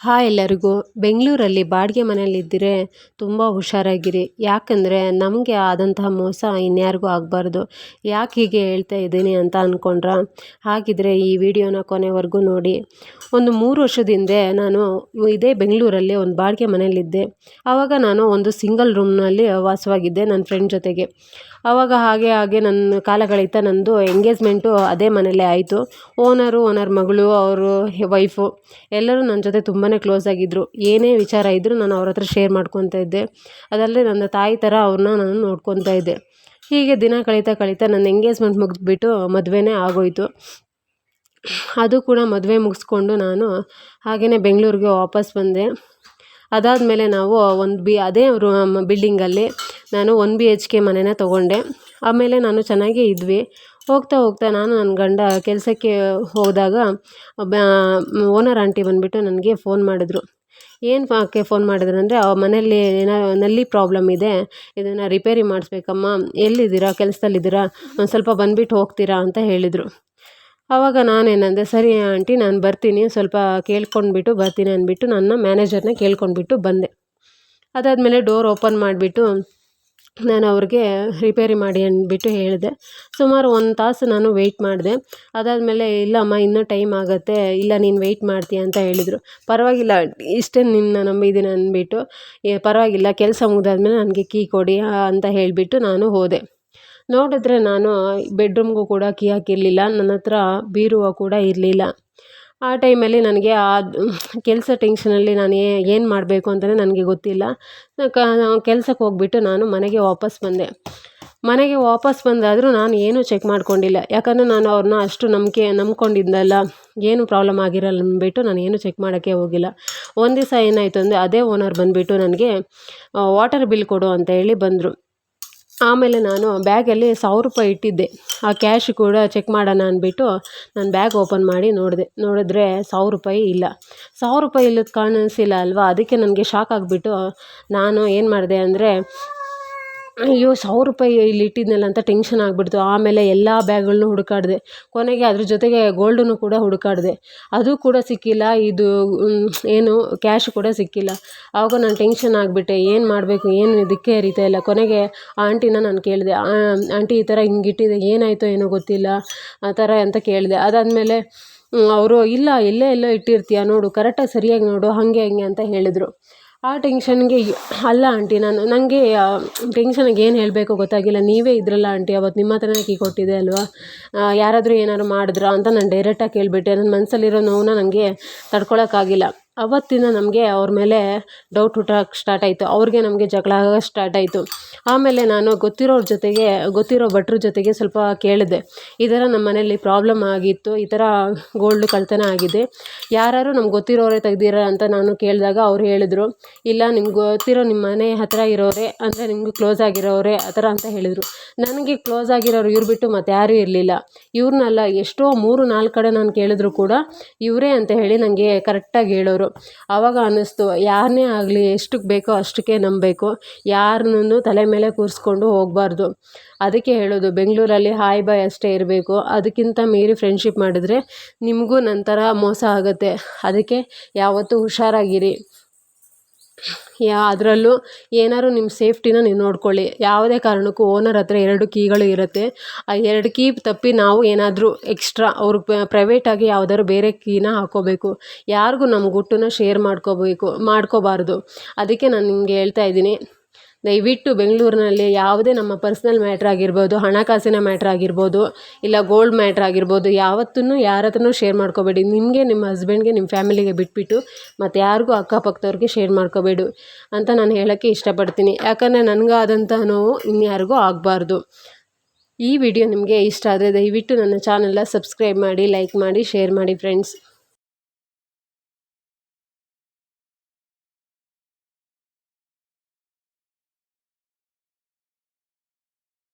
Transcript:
Hi ಎಲ್ಲರಿಗೂ, ಬೆಂಗಳೂರಲ್ಲಿ ಬಾಡಿಗೆ ಮನೆಯಲ್ಲಿದ್ದರೆ ತುಂಬ ಹುಷಾರಾಗಿರಿ. ಯಾಕಂದರೆ ನಮಗೆ ಆದಂತಹ ಮೋಸ ಇನ್ಯಾರಿಗೂ ಆಗಬಾರ್ದು. ಯಾಕೆ ಹೀಗೆ ಹೇಳ್ತಾ ಇದ್ದೀನಿ ಅಂತ ಅಂದ್ಕೊಂಡ್ರಾ ಹಾಗಿದ್ರೆ ಈ ವಿಡಿಯೋನ ಕೊನೆವರೆಗೂ ನೋಡಿ. ಒಂದು ಮೂರು ವರ್ಷದ ಹಿಂದೆ ನಾನು ಇದೇ ಬೆಂಗಳೂರಲ್ಲಿ ಒಂದು ಬಾಡಿಗೆ ಮನೆಯಲ್ಲಿದ್ದೆ. ಆವಾಗ ನಾನು ಒಂದು ಸಿಂಗಲ್ ರೂಮ್ನಲ್ಲಿ ವಾಸವಾಗಿದ್ದೆ ನನ್ನ ಫ್ರೆಂಡ್ ಜೊತೆಗೆ. ಆವಾಗ ಹಾಗೆ ಹಾಗೆ ನನ್ನ ಕಾಲಗಳಿತ ನಂದು ಎಂಗೇಜ್ಮೆಂಟು ಅದೇ ಮನೆಯಲ್ಲೇ ಆಯಿತು. ಓನರು, ಓನರ್ ಮಗಳು, ಅವರು ವೈಫು ಎಲ್ಲರೂ ನನ್ನ ಜೊತೆ ತುಂಬಾ ಕ್ಲೋಸ್ ಆಗಿದ್ದರು ಏನೇ ವಿಚಾರ ಇದ್ದರೂ ನಾನು ಅವ್ರ ಹತ್ರ ಶೇರ್ ಮಾಡ್ಕೊತಾ ಇದ್ದೆ. ಅದಲ್ಲದೆ ನನ್ನ ತಾಯಿ ಥರ ಅವ್ರನ್ನ ನಾನು ನೋಡ್ಕೊತಾ ಇದ್ದೆ. ಹೀಗೆ ದಿನ ಕಳೀತಾ ಕಳೀತಾ ನನ್ನ ಎಂಗೇಜ್ಮೆಂಟ್ ಮುಗಿದ್ಬಿಟ್ಟು ಮದುವೆನೇ ಆಗೋಯಿತು. ಅದು ಕೂಡ ಮದುವೆ ಮುಗಿಸ್ಕೊಂಡು ನಾನು ಹಾಗೆಯೇ ಬೆಂಗಳೂರಿಗೆ ವಾಪಸ್ ಬಂದೆ. ಅದಾದಮೇಲೆ ನಾವು ಒಂದು ಬಿ, ಅದೇ ರೂ ಬಿಲ್ಡಿಂಗಲ್ಲಿ ನಾನು ಒನ್ ಬಿ ಎಚ್ ಕೆ ಮನೆನ ತೊಗೊಂಡೆ. ಆಮೇಲೆ ನಾನು ಚೆನ್ನಾಗೇ ಇದ್ವಿ. ಹೋಗ್ತಾ ಹೋಗ್ತಾ ನಾನು ನನ್ನ ಗಂಡ ಕೆಲಸಕ್ಕೆ ಹೋದಾಗ ಓನರ್ ಆಂಟಿ ಬಂದುಬಿಟ್ಟು ನನಗೆ ಫೋನ್ ಮಾಡಿದ್ರು. ಏನು ಯಾಕೆ ಫೋನ್ ಮಾಡಿದ್ರು ಅಂದರೆ ಮನೆಯಲ್ಲಿ ಏನೋ, ನಲ್ಲಿ ಪ್ರಾಬ್ಲಮ್ ಇದೆ, ಇದನ್ನು ರಿಪೇರಿ ಮಾಡಿಸ್ಬೇಕಮ್ಮ, ಎಲ್ಲಿದ್ದೀರಾ, ಕೆಲಸದಲ್ಲಿದ್ದೀರಾ, ಒಂದು ಸ್ವಲ್ಪ ಬಂದುಬಿಟ್ಟು ಹೋಗ್ತೀರಾ ಅಂತ ಹೇಳಿದರು. ಆವಾಗ ನಾನೇನಂದೆ, ಸರಿ ಆಂಟಿ, ನಾನು ಬರ್ತೀನಿ, ಸ್ವಲ್ಪ ಕೇಳ್ಕೊಂಡ್ಬಿಟ್ಟು ಬರ್ತೀನಿ ಅಂದ್ಬಿಟ್ಟು ನನ್ನ ಮ್ಯಾನೇಜರ್ನ ಕೇಳ್ಕೊಂಡ್ಬಿಟ್ಟು ಬಂದೆ. ಅದಾದಮೇಲೆ ಡೋರ್ ಓಪನ್ ಮಾಡಿಬಿಟ್ಟು ನಾನು ಅವ್ರಿಗೆ ರಿಪೇರಿ ಮಾಡಿ ಅಂದ್ಬಿಟ್ಟು ಹೇಳಿದೆ. ಸುಮಾರು ಒಂದು ತಾಸು ನಾನು ವೆಯ್ಟ್ ಮಾಡಿದೆ. ಅದಾದಮೇಲೆ, ಇಲ್ಲಮ್ಮ, ಇನ್ನೂ ಟೈಮ್ ಆಗುತ್ತೆ. ಇಲ್ಲ, ನೀನು ವೆಯ್ಟ್ ಮಾಡ್ತೀಯ ಅಂತ ಹೇಳಿದರು. ಪರವಾಗಿಲ್ಲ, ಇಷ್ಟೇ ನಿನ್ನ ನಂಬಿದ್ದೀನಿ ಅಂದ್ಬಿಟ್ಟು, ಏ, ಪರವಾಗಿಲ್ಲ, ಕೆಲಸ ಮುಗಿದಾದ್ಮೇಲೆ ನನಗೆ ಕೀ ಕೊಡಿ ಅಂತ ಹೇಳಿಬಿಟ್ಟು ನಾನು ಹೋದೆ. ನೋಡಿದ್ರೆ ನಾನು ಬೆಡ್ರೂಮ್ಗೂ ಕೂಡ ಕೀ ಹಾಕಿರಲಿಲ್ಲ. ನನ್ನ ಹತ್ರ ಬೀರುವ ಕೂಡ ಇರಲಿಲ್ಲ. ಆ ಟೈಮಲ್ಲಿ ನನಗೆ ಆ ಕೆಲಸ ಟೆನ್ಷನಲ್ಲಿ ನಾನು ಏನು ಮಾಡಬೇಕು ಅಂತಲೇ ನನಗೆ ಗೊತ್ತಿಲ್ಲ. ಕೆಲ್ಸಕ್ಕೆ ಹೋಗ್ಬಿಟ್ಟು ನಾನು ಮನೆಗೆ ವಾಪಸ್ ಬಂದೆ. ಮನೆಗೆ ವಾಪಸ್ ಬಂದಾದರೂ ನಾನು ಏನೂ ಚೆಕ್ ಮಾಡ್ಕೊಂಡಿಲ್ಲ. ಯಾಕಂದರೆ ನಾನು ಅವ್ರನ್ನ ಅಷ್ಟು ನಂಬಿಕೆ, ನಂಬ್ಕೊಂಡಿದ್ದಲ್ಲ. ಏನು ಪ್ರಾಬ್ಲಮ್ ಆಗಿರಲ್ಲ ಅಂದ್ಬಿಟ್ಟು ನಾನು ಏನು ಚೆಕ್ ಮಾಡೋಕ್ಕೆ ಹೋಗಿಲ್ಲ. ಒಂದು ದಿವಸ ಏನಾಯಿತು ಅಂದರೆ ಅದೇ ಓನರ್ ಬಂದುಬಿಟ್ಟು ನನಗೆ ವಾಟರ್ ಬಿಲ್ ಕೊಡು ಅಂತ ಹೇಳಿ ಬಂದರು. ಆಮೇಲೆ ನಾನು ಬ್ಯಾಗಲ್ಲಿ ಸಾವಿರ ರೂಪಾಯಿ ಇಟ್ಟಿದ್ದೆ. ಆ ಕ್ಯಾಶ್ ಕೂಡ ಚೆಕ್ ಮಾಡೋಣ ಅಂದ್ಬಿಟ್ಟು ನಾನು ಬ್ಯಾಗ್ ಓಪನ್ ಮಾಡಿ ನೋಡಿದೆ. ನೋಡಿದ್ರೆ ಸಾವಿರ ರೂಪಾಯಿ ಇಲ್ಲ. ಸಾವಿರ ರೂಪಾಯಿ ಇಲ್ಲದ ಕಾಣಿಸಿಲ್ಲ ಅಲ್ವಾ? ಅದಕ್ಕೆ ನನಗೆ ಶಾಕ್ ಆಗಿಬಿಟ್ಟು ನಾನು ಏನು ಮಾಡಿದೆ ಅಂದರೆ ಅಯ್ಯೋ, ಸಾವಿರ ರೂಪಾಯಿ ಇಲ್ಲಿ ಇಟ್ಟಿದ್ನಲ್ಲ ಅಂತ ಟೆನ್ಷನ್ ಆಗಿಬಿಡ್ತು. ಆಮೇಲೆ ಎಲ್ಲ ಬ್ಯಾಗ್ಗಳನ್ನು ಹುಡುಕಾಡಿದೆ. ಕೊನೆಗೆ ಅದ್ರ ಜೊತೆಗೆ ಗೋಲ್ಡನ್ನು ಕೂಡ ಹುಡುಕಾಡಿದೆ. ಅದು ಕೂಡ ಸಿಕ್ಕಿಲ್ಲ. ಇದು ಏನು ಕ್ಯಾಶ್ ಕೂಡ ಸಿಕ್ಕಿಲ್ಲ. ಆವಾಗ ನಾನು ಟೆನ್ಷನ್ ಆಗಿಬಿಟ್ಟೆ. ಏನು ಮಾಡಬೇಕು, ಏನು ದಿಕ್ಕೇ ಹರಿತಾ ಇಲ್ಲ. ಕೊನೆಗೆ ಆ ಆಂಟಿನ ನಾನು ಕೇಳಿದೆ ಆಂಟಿ ಈ ಥರ ಹಿಂಗೆ ಇಟ್ಟಿದೆ, ಏನಾಯಿತೋ ಏನೋ ಗೊತ್ತಿಲ್ಲ, ಆ ಥರ ಅಂತ ಕೇಳಿದೆ. ಅದಾದಮೇಲೆ ಅವರು, ಇಲ್ಲ, ಎಲ್ಲೇ ಎಲ್ಲೋ ಇಟ್ಟಿರ್ತೀಯ, ನೋಡು ಕರೆಕ್ಟಾಗಿ ಸರಿಯಾಗಿ ನೋಡು, ಹಾಗೆ, ಹಂಗೆ ಅಂತ ಹೇಳಿದರು. ಆ ಟೆನ್ಷನ್ಗೆ ಅಲ್ಲ ಆಂಟಿ, ನಾನು ನನಗೆ ಟೆನ್ಷನ್ಗೆ ಏನು ಹೇಳಬೇಕು ಗೊತ್ತಾಗಿಲ್ಲ. ನೀವೇ ಇದ್ರಲ್ಲ ಆಂಟಿ ಅವತ್ತು ನಿಮ್ಮ ಹತ್ರನೇ ಕೀ ಕೊಟ್ಟಿದ್ದೆ ಅಲ್ವಾ? ಯಾರಾದರೂ ಏನಾದ್ರು ಮಾಡಿದ್ರಾ ಅಂತ ನಾನು ಡೈರೆಕ್ಟಾಗಿ ಕೇಳಿಬಿಟ್ಟೆ. ನನ್ನ ಮನಸ್ಸಲ್ಲಿರೋ ನೋವನ್ನ ನನಗೆ ತಡ್ಕೊಳಕ್ಕಾಗಿಲ್ಲ. ಅವತ್ತಿಂದ ನಮಗೆ ಅವ್ರ ಮೇಲೆ ಡೌಟ್ ಹುಟ್ಟೋಕೆ ಸ್ಟಾರ್ಟ್ ಆಯಿತು. ಅವ್ರಿಗೆ ನಮಗೆ ಜಗಳ ಆಗೋಕೆ ಸ್ಟಾರ್ಟ್ ಆಯಿತು. ಆಮೇಲೆ ನಾನು ಗೊತ್ತಿರೋರ ಜೊತೆಗೆ, ಗೊತ್ತಿರೋ ಭಟ್ರ ಜೊತೆಗೆ ಸ್ವಲ್ಪ ಕೇಳಿದೆ ಈ ಥರ ನಮ್ಮ ಮನೆಯಲ್ಲಿ ಪ್ರಾಬ್ಲಮ್ ಆಗಿತ್ತು, ಈ ಥರ ಗೋಲ್ಡ್ ಕಳ್ತನ ಆಗಿದೆ. ಯಾರು ನಮ್ಗೆ ಗೊತ್ತಿರೋರೇ ತೆಗ್ದಿರ ಅಂತ ನಾನು ಕೇಳಿದಾಗ ಅವ್ರು ಹೇಳಿದ್ರು. ಇಲ್ಲ, ನಿಮ್ಗೆ ಗೊತ್ತಿರೋ ನಿಮ್ಮ ಮನೆ ಹತ್ತಿರ ಇರೋರೇ, ಅಂದರೆ ನಿಮಗೆ ಕ್ಲೋಸ್ ಆಗಿರೋರೇ, ಆ ಥರ ಅಂತ ಹೇಳಿದರು. ನನಗೆ ಕ್ಲೋಸ್ ಆಗಿರೋರು ಇವ್ರು ಬಿಟ್ಟು ಮತ್ತೆ ಯಾರೂ ಇರಲಿಲ್ಲ. ಇವ್ರನ್ನಲ್ಲ ಎಷ್ಟೋ ಮೂರು ನಾಲ್ಕು ಕಡೆ ನಾನು ಕೇಳಿದ್ರು ಕೂಡ ಇವರೇ ಅಂತ ಹೇಳಿ ನನಗೆ ಕರೆಕ್ಟಾಗಿ ಹೇಳೋರು. ಆವಾಗ ಅನ್ನಿಸ್ತು ಯಾರನ್ನೇ ಆಗಲಿ ಎಷ್ಟಕ್ಕೆ ಬೇಕೋ ಅಷ್ಟಕ್ಕೆ ನಂಬಬೇಕು ಯಾರನ್ನೂ ತಲೆ ಮೇಲೆ ಕೂರಿಸ್ಕೊಂಡು ಹೋಗಬಾರ್ದು. ಅದಕ್ಕೆ ಹೇಳೋದು, ಬೆಂಗಳೂರಲ್ಲಿ ಹಾಯ್ ಬಾಯ್ ಅಷ್ಟೇ ಇರಬೇಕು. ಅದಕ್ಕಿಂತ ಮೀರಿ ಫ್ರೆಂಡ್ಶಿಪ್ ಮಾಡಿದ್ರೆ ನಿಮಗೂ ನಂತರ ಮೋಸ ಆಗುತ್ತೆ. ಅದಕ್ಕೆ ಯಾವತ್ತೂ ಹುಷಾರಾಗಿರಿ. ಯಾ, ಅದರಲ್ಲೂ ಏನಾದ್ರು ನಿಮ್ಮ ಸೇಫ್ಟಿನ ನೀವು ನೋಡ್ಕೊಳ್ಳಿ. ಯಾವುದೇ ಕಾರಣಕ್ಕೂ ಓನರ್ ಹತ್ರ ಎರಡು ಕೀಗಳು ಇರುತ್ತೆ. ಆ ಎರಡು ಕೀ ತಪ್ಪಿ ನಾವು ಏನಾದರೂ ಎಕ್ಸ್ಟ್ರಾ ಅವ್ರ ಪ್ರೈವೇಟಾಗಿ ಯಾವುದಾದ್ರು ಬೇರೆ ಕೀನ ಹಾಕ್ಕೋಬೇಕು ಯಾರಿಗೂ ನಮ್ಮ ಗುಟ್ಟನ್ನ ಶೇರ್ ಮಾಡ್ಕೋಬೇಕು, ಮಾಡ್ಕೋಬಾರ್ದು. ಅದಕ್ಕೆ ನಾನು ನಿಮಗೆ ಹೇಳ್ತಾ ಇದ್ದೀನಿ. ದಯವಿಟ್ಟು ಬೆಂಗಳೂರಿನಲ್ಲಿ ಯಾವುದೇ ನಮ್ಮ ಪರ್ಸ್ನಲ್ ಮ್ಯಾಟ್ರ್ ಆಗಿರ್ಬೋದು, ಹಣಕಾಸಿನ ಮ್ಯಾಟ್ರ್ ಆಗಿರ್ಬೋದು, ಇಲ್ಲ ಗೋಲ್ಡ್ ಮ್ಯಾಟ್ರ್ ಆಗಿರ್ಬೋದು ಯಾವತ್ತೂ ಯಾರ ಹತ್ರನೂ ಶೇರ್ ಮಾಡ್ಕೋಬೇಡಿ. ನಿಮಗೆ, ನಿಮ್ಮ ಹಸ್ಬೆಂಡ್ಗೆ ನಿಮ್ಮ ಫ್ಯಾಮಿಲಿಗೆ ಬಿಟ್ಬಿಟ್ಟು ಮತ್ತು ಯಾರಿಗೂ ಅಕ್ಕಪಕ್ಕದವ್ರಿಗೆ ಶೇರ್ ಮಾಡ್ಕೋಬೇಡಿ ಅಂತ ನಾನು ಹೇಳೋಕ್ಕೆ ಇಷ್ಟಪಡ್ತೀನಿ. ಯಾಕಂದರೆ ನನಗಾದಂಥ ನೋವು ಇನ್ಯಾರಿಗೂ ಆಗಬಾರ್ದು. ಈ ವಿಡಿಯೋ ನಿಮಗೆ ಇಷ್ಟ ಆದರೆ ದಯವಿಟ್ಟು ನನ್ನ ಚಾನಲ್ನ ಸಬ್ಸ್ಕ್ರೈಬ್ ಮಾಡಿ ಲೈಕ್ ಮಾಡಿ ಶೇರ್ ಮಾಡಿ ಫ್ರೆಂಡ್ಸ್